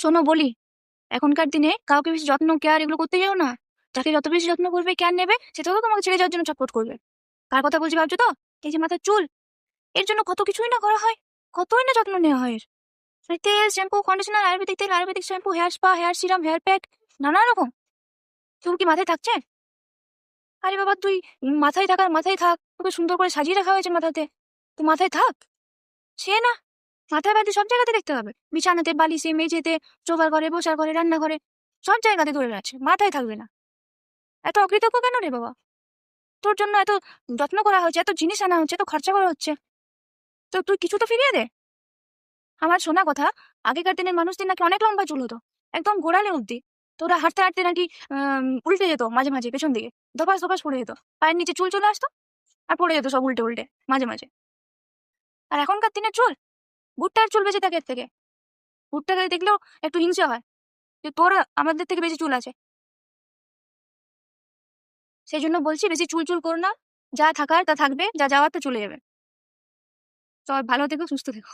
শোনো বলি, এখনকার দিনে কাউকে বেশি যত্ন কেয়ার এগুলো করতে যাও না। যাকে যত বেশি যত্ন করবে কেয়ার নেবে, সে তত তোমাকে ছেড়ে যাওয়ার জন্য সাপোর্ট করবে। কার কথা বলছি ভাবছ তো? এই যে মাথার চুল, এর জন্য কত কিছুই না করা হয়, কতই না যত্ন নেওয়া হয়। এর তেল শ্যাম্পু কন্ডিশনার আয়ুর্বেদিক তেল, ayurvedic shampoo hair spa hair serum hair pack নানা রকম। চুল কি মাথায় থাকছে? আরে বাবা, তুই মাথায় থাকার মাথায় থাক, তোকে সুন্দর করে সাজিয়ে রাখা হয়েছে মাথাতে। তো মাথায় থাক। সে না মাথায় বাড়ি সব জায়গাতে দেখতে হবে। বিছানাতে, বালিশে, মেঝেতে চোবার ঘরে, বসার ঘরে রান্না ঘরে সব জায়গাতে ধরে আছে মাথায় থাকবে না। এত অকৃতজ্ঞ কেন রে বাবা? তোর জন্য এত যত্ন করা হচ্ছে, এত জিনিস আনা হচ্ছে, এত খরচা করা হচ্ছে। তো তুই কিছু তো ফিরিয়ে দে। আমার শোনা কথা, আগেকার দিনের মানুষদের নাকি অনেক লম্বা চুল হতো, একদম গোড়ালে অব্দি তোরা হাঁটতে হাঁটতে নাকি উল্টে যেত মাঝে মাঝে, পেছন দিকে, ধপাস ধপাস পড়ে যেত। পায়ের নিচে চুল চলে আসতো আর পড়ে যেত সব উল্টে উল্টে, মাঝে মাঝে। আর এখনকার দিনের চুল? ভুট্টার চুল বেঁচে থাকে এর থেকে। ভুট্টাকে দেখলেও একটু হিংসা হয় যে, তোর আমাদের থেকে বেশি চুল আছে। সেই জন্য বলছি, বেশি চুল চুল করো না। যা থাকার তা থাকবে, যা যাওয়ার তা চলে যাবে। সবাই ভালো থেকো, সুস্থ থেকো।